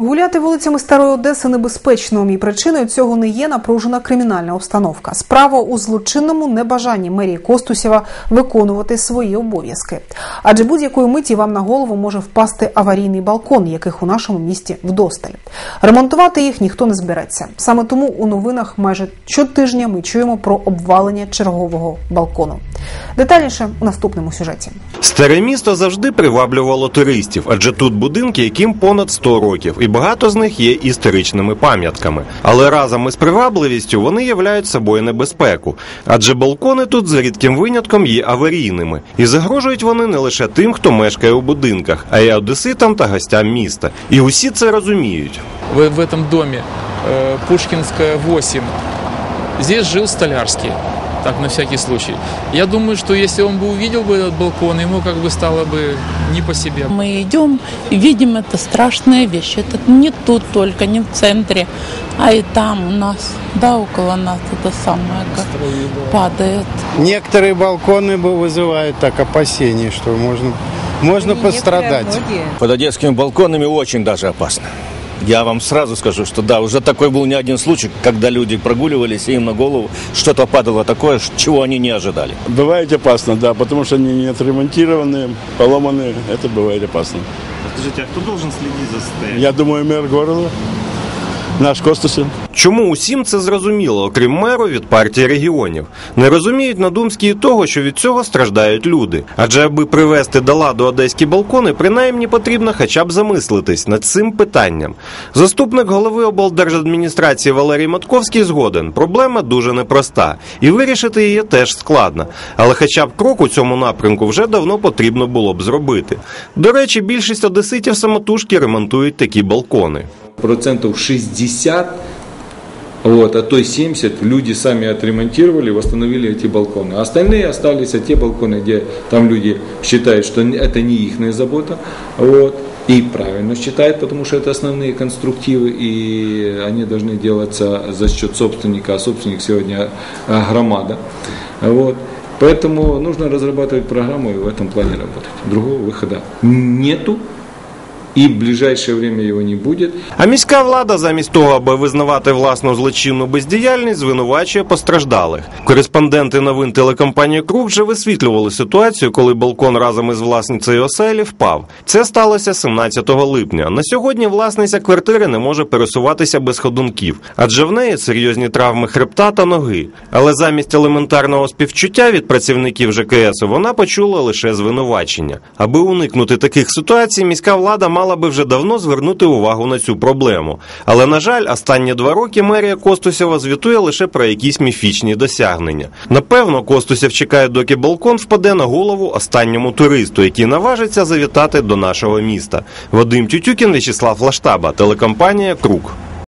Гуляти вулицями Старої Одеси небезпечно, і причиною цього не є напружена кримінальна обстановка. Справа у злочинному небажанні мерії Костусєва виконувати свої обов'язки. Адже будь-якої миті вам на голову може впасти аварійний балкон, яких у нашому місті вдосталь. Ремонтувати їх ніхто не збереться. Саме тому у новинах майже щотижня ми чуємо про обвалення чергового балкону. Детальніше у наступному сюжеті. Старе місто завжди приваблювало туристів, адже тут будинки, яким понад 100 років, багато з них є історичними пам'ятками. Але разом із привабливістю вони являють собою небезпеку, адже балкони тут за рідким винятком є аварійними, і загрожують вони не лише тим, хто мешкає у будинках, а й одеситам та гостям міста. І усі це розуміють. в, в этом доме э, Пушкинская 8. Здесь жил Столярский. Так, на всякий случай. Я думаю, что если он бы увидел бы этот балкон, ему как бы стало бы не по себе. Мы идем и видим это страшная вещь. Это не тут только, не в центре, а и там у нас, да, около нас это самое, как падает. Некоторые балконы бы вызывают так опасения, что можно, можно пострадать. Под одесскими балконами очень даже опасно. Я вам сразу скажу, что да, уже такой был не один случай, когда люди прогуливались, и им на голову что-то падало такое, чего они не ожидали. Бывает опасно, да, потому что они не отремонтированные, поломанные, это бывает опасно. Скажите, а кто должен следить за состоянием? Я думаю, мэр города, наш Костусин. Чому усім це зрозуміло, окрім меру від партії регіонів? Не розуміють надумські і того, що від цього страждають люди. Адже аби привести до ладу одеські балкони, принаймні потрібно хоча б замислитись над цим питанням. Заступник голови облдержадміністрації Валерій Матковський згоден. Проблема дуже непроста, і вирішити її теж складно. Але хоча б крок у цьому напрямку вже давно потрібно було б зробити. До речі, більшість одеситів самотужки ремонтують такі балкони. процентов 60, вот, а то и 70 люди сами отремонтировали, восстановили эти балконы. А остальные остались, а те балконы, где там люди считают, что это не их забота, вот, и правильно считают, потому что это основные конструктивы, и они должны делаться за счет собственника, а собственник сегодня а, громада. Вот. Поэтому нужно разрабатывать программу и в этом плане работать. Другого выхода нету, и в ближайшее время его не будет. А міська влада, замість того, аби визнавати власну злочинну бездіяльність, звинувачує постраждалих. Кореспонденти новин телекомпанії Круг вже висвітлювали ситуацію, коли балкон разом із власницею оселі впав. Це сталося 17 липня. На сьогодні власниця квартири не може пересуватися без ходунків, адже в неї серйозні травми хребта та ноги. Але замість елементарного співчуття від працівників ЖКС вона почула лише звинувачення. Аби уникнути таких ситуацій, міська влада мала би вже давно звернути увагу на цю проблему. Але на жаль, останні два роки мерія Костусєва звітує лише про якісь міфічні досягнення. Напевно, Костусєв чекає, доки балкон впаде на голову останньому туристу, який наважиться завітати до нашого міста. Вадим Тютюкін, Вячеслав Лаштаба, телекомпанія Круг.